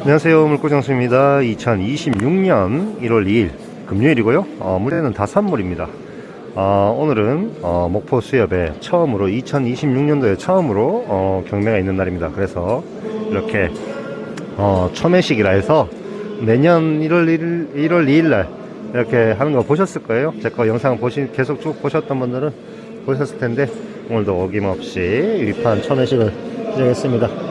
안녕하세요. 물고장수입니다. 2026년 1월 2일 금요일이고요. 어, 물에는 다 산물입니다. 어, 오늘은 어, 목포 수협에 처음으로 2026년도에 처음으로 어, 경매가 있는 날입니다. 그래서 이렇게 어, 초매식이라 해서 내년 1월 1일, 1월 2일 날 이렇게 하는 거 보셨을 거예요. 제 거 영상 보시, 계속 쭉 보셨던 분들은 보셨을 텐데 오늘도 어김없이 위판 초매식을 시작했습니다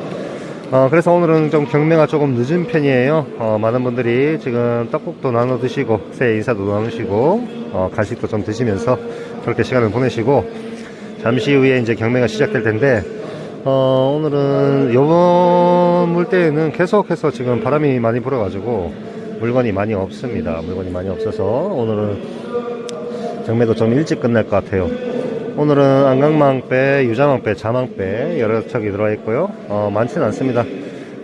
어, 그래서 오늘은 좀 경매가 조금 늦은 편이에요. 어, 많은 분들이 지금 떡국도 나눠 드시고, 새해 인사도 나누시고, 어, 간식도 좀 드시면서 그렇게 시간을 보내시고, 잠시 후에 이제 경매가 시작될 텐데, 어, 오늘은 요번 물때에는 계속해서 지금 바람이 많이 불어가지고, 물건이 많이 없습니다. 물건이 많이 없어서, 오늘은 경매도 좀 일찍 끝날 것 같아요. 오늘은 안강망배, 유자망배, 자망배 여러 척이 들어와 있고요. 어, 많지는 않습니다.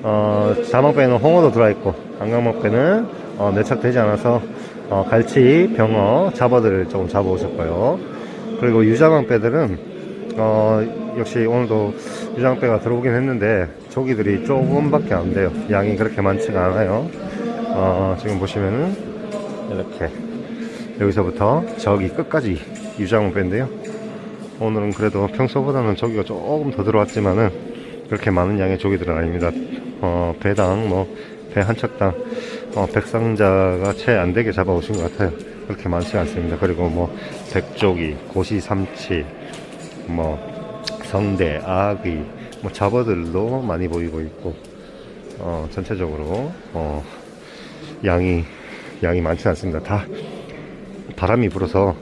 어, 자망배는 홍어도 들어와 있고 안강망배는 어, 내착 되지 않아서 어, 갈치, 병어, 잡어들을 조금 잡아오실 거예요. 그리고 유자망배들은 어, 역시 오늘도 유자망배가 들어오긴 했는데 조기들이 조금밖에 안 돼요. 양이 그렇게 많지가 않아요. 어, 지금 보시면은 이렇게 여기서부터 저기 끝까지 유자망배인데요. 오늘은 그래도 평소보다는 조기가 조금 더 들어왔지만은 그렇게 많은 양의 조기들은 아닙니다. 어, 배당 뭐 배 한 척당 어, 백상자가 채 안 되게 잡아 오신 것 같아요. 그렇게 많지 않습니다. 그리고 뭐 백조기, 고시 삼치, 뭐 성대, 아귀, 뭐 잡어들도 많이 보이고 있고 어, 전체적으로 어, 양이 양이 많지 않습니다. 다 바람이 불어서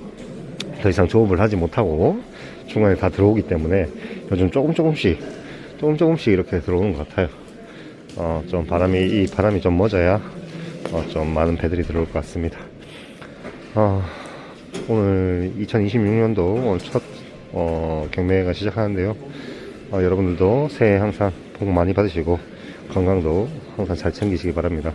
더 이상 조업을 하지 못하고 중간에 다 들어오기 때문에 요즘 조금 조금씩 조금 조금씩 이렇게 들어오는 것 같아요. 어, 좀 바람이 이 바람이 좀 멎어야 어, 좀 많은 배들이 들어올 것 같습니다. 어, 오늘 2026년도 오늘 첫 어, 경매가 시작하는데요. 어, 여러분들도 새해 항상 복 많이 받으시고 건강도 항상 잘 챙기시기 바랍니다.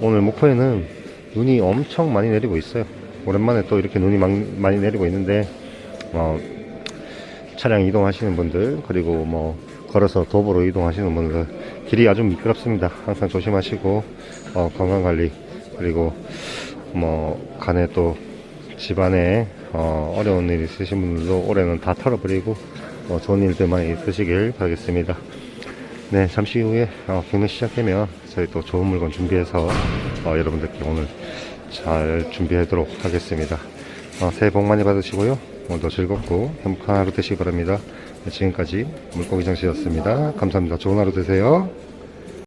오늘 목포에는 눈이 엄청 많이 내리고 있어요. 오랜만에 또 이렇게 눈이 많- 많이 내리고 있는데 어, 차량 이동하시는 분들 그리고 뭐 걸어서 도보로 이동하시는 분들 길이 아주 미끄럽습니다. 항상 조심하시고 어, 건강 관리 그리고 뭐 간에 또 집안에 어, 어려운 일 있으신 분들도 올해는 다 털어버리고 어, 좋은 일들만 있으시길 바라겠습니다. 네, 잠시 후에 어, 경매 시작되면 저희 또 좋은 물건 준비해서 어, 여러분들께 오늘 잘 준비하도록 하겠습니다. 어, 새해 복 많이 받으시고요. 오늘도 즐겁고 행복한 하루 되시기 바랍니다. 네, 지금까지 물고기 장씨였습니다. 감사합니다. 좋은 하루 되세요.